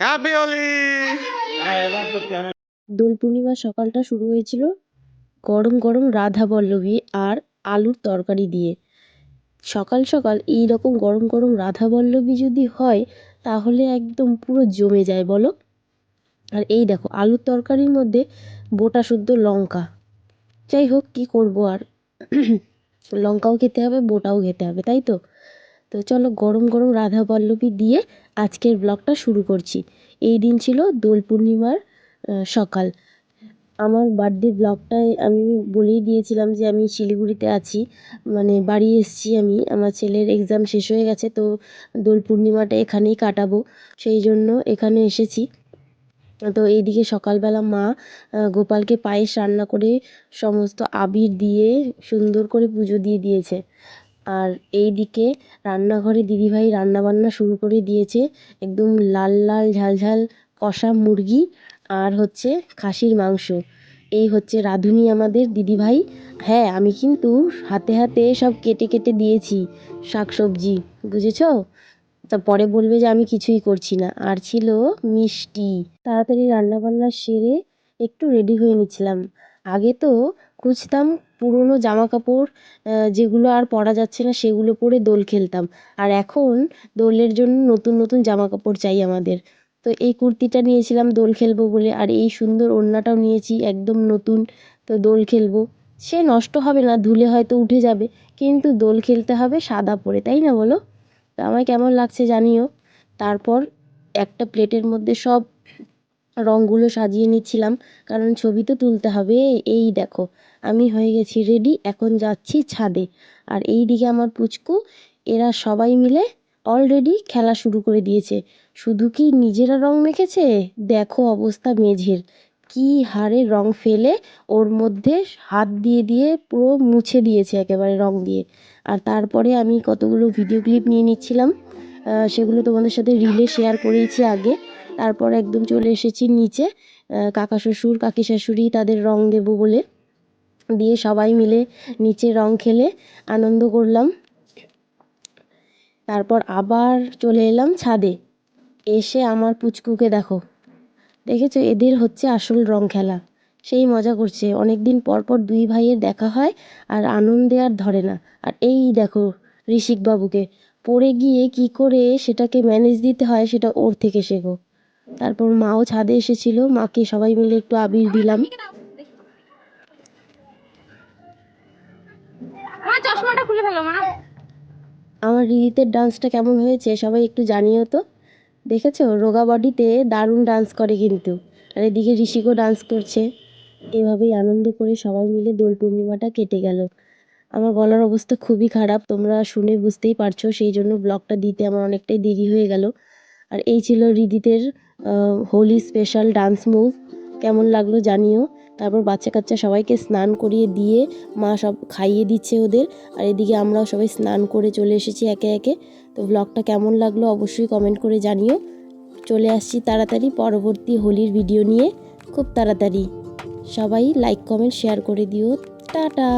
Happy Holi Dol পূর্ণিমার সকালটা শুরু হয়েছিল গরম গরম রাধা বল্লভী আর আলুর তরকারি দিয়ে। সকাল সকাল এই রকম গরম গরম রাধা বল্লভী যদি হয়, তাহলে একদম পুরো জমে যায় বলো। আর এই দেখো, আলুর তরকারির মধ্যে বোটা শুদ্ধ লঙ্কা। যাই হোক, কী করব আর? লঙ্কাও খেতে হবে, বোটাও খেতে হবে, তাই তো? তো চলো গরম গরম রাধা বল্লভী দিয়ে আজকের ব্লগটা শুরু করছি। এই দিন ছিল দোল পূর্ণিমার সকাল। আমার বার্থডে ব্লগটায় আমি বলেই দিয়েছিলাম যে আমি শিলিগুড়িতে আছি। মানে বাড়ি এসেছি আমি, আমার ছেলের এক্সাম শেষ হয়ে গেছে, তো দোল পূর্ণিমাটা এখানেই কাটাবো। সেই জন্য এখানে এসেছি। তো এইদিকে সকালবেলা মা গোপালকে পায়েস রান্না করে সমস্ত আবির দিয়ে সুন্দর করে পুজো দিয়ে দিয়েছে। আর এইদিকে রান্নাঘরে দিদিভাই রান্নাবান্না শুরু করে দিয়েছে একদম লাল লাল ঝাল ঝাল কষা মুরগি আর হচ্ছে খাসির মাংস। এই হচ্ছে রাঁধুনি আমাদের দিদিভাই। হ্যাঁ আমি কিন্তু হাতে হাতে সব কেটে কেটে দিয়েছি শাক সবজি বুঝেছ? তা পরে বলবে যে আমি কিছুই করছি না। আর ছিল মিষ্টি। তাড়াতাড়ি রান্নাবান্না সেরে একটু রেডি হয়ে নিচ্ছিলাম। আগে তো খুঁজতাম পুরনো জামা কাপড় যেগুলো আর পরা যাচ্ছে না, সেগুলো পরে দোল খেলতাম। আর এখন দোলের জন্য নতুন নতুন জামা কাপড় চাই আমাদের। তো এই কুর্তিটা নিয়েছিলাম দোল খেলব বলে, আর এই সুন্দর ওড়নাটাও নিয়েছি, একদম নতুন। তো দোল খেলব। সে নষ্ট হবে না, ধুলে হয়তো উঠে যাবে, কিন্তু দোল খেলতে হবে সাদা পরে, তাই না বলো? তো আমায় কেমন লাগছে জানিও। তারপর একটা প্লেটের মধ্যে সব রঙগুলো সাজিয়ে নিচ্ছিলাম, কারণ ছবি তো তুলতে হবে। এই দেখো, আমি হয়ে গেছি রেডি এখন যাচ্ছি ছাদে। আর এই দিকে আমার পুচকু, এরা সবাই মিলে অলরেডি খেলা শুরু করে দিয়েছে। শুধু কি নিজেরা রং মেখেছে? দেখো অবস্থা মেঝের। কি হারে রং ফেলে ওর মধ্যে হাত দিয়ে দিয়ে পুরো মুছে দিয়েছে একেবারে রং দিয়ে। আর তারপরে আমি কতগুলো ভিডিও ক্লিপ নিয়ে নিচ্ছিলাম সেগুলো তোমাদের সাথে রিলে শেয়ার করেইছি আগে। তারপর একদম চলে এসেছি নিচে কাকা শ্বশুর, কাকি শাশুড়ি, তাদের রং দেবো বলে। দিয়ে সবাই মিলে নিচে রং খেলে আনন্দ করলাম। তারপর আবার চলে এলাম ছাদে। এসে আমার পুচকুকে দেখো। দেখেছ? এদের হচ্ছে আসল রং খেলা। সেই মজা করছে। অনেক দিন পর পর দুই ভাইয়ের দেখা হয় আর আনন্দে আর ধরে না। আর এই দেখো ঋষিক বাবুকে পড়ে গিয়ে কি করে সেটাকে ম্যানেজ দিতে হয় সেটা ওর থেকে শেখো। তারপর মাও ছাদে এসেছিল মাকে সবাই মিলে একটু আবির দিলাম। আমার চশমাটা খুলে ফেলো মা। আমার রিদিতের ডান্সটা কেমন হয়েছে সবাই একটু জানিও তো। দেখেছ? রোগা বডিতে দারুণ ডান্স করে কিন্তু। আর এদিকে ঋষিকও ডান্স করছে। এভাবেই আনন্দ করে সবাই মিলে দোল পূর্ণিমাটা কেটে গেল। আমার গলার অবস্থা খুবই খারাপ তোমরা শুনে বুঝতেই পারছ সেই জন্য ব্লগটা দিতে আমার অনেকটাই দেরি হয়ে গেল। আর এই ছিল রিদিতের হোলি স্পেশাল ডান্স মুভ কেমন লাগল জানিও। তারপর বাচ্চা কাচ্চা সবাইকে স্নান করিয়ে দিয়ে মা সব খাইয়ে দিচ্ছে ওদের। আর এদিকে আমরাও সবাই স্নান করে চলে এসেছি একে একে। তো ব্লগটা কেমন লাগল অবশ্যই কমেন্ট করে জানিও। চলে আসছি তাড়াতাড়ি পরবর্তী হোলির ভিডিও নিয়ে। খুব তাড়াতাড়ি। সবাই লাইক কমেন্ট শেয়ার করে দিও। টাটা!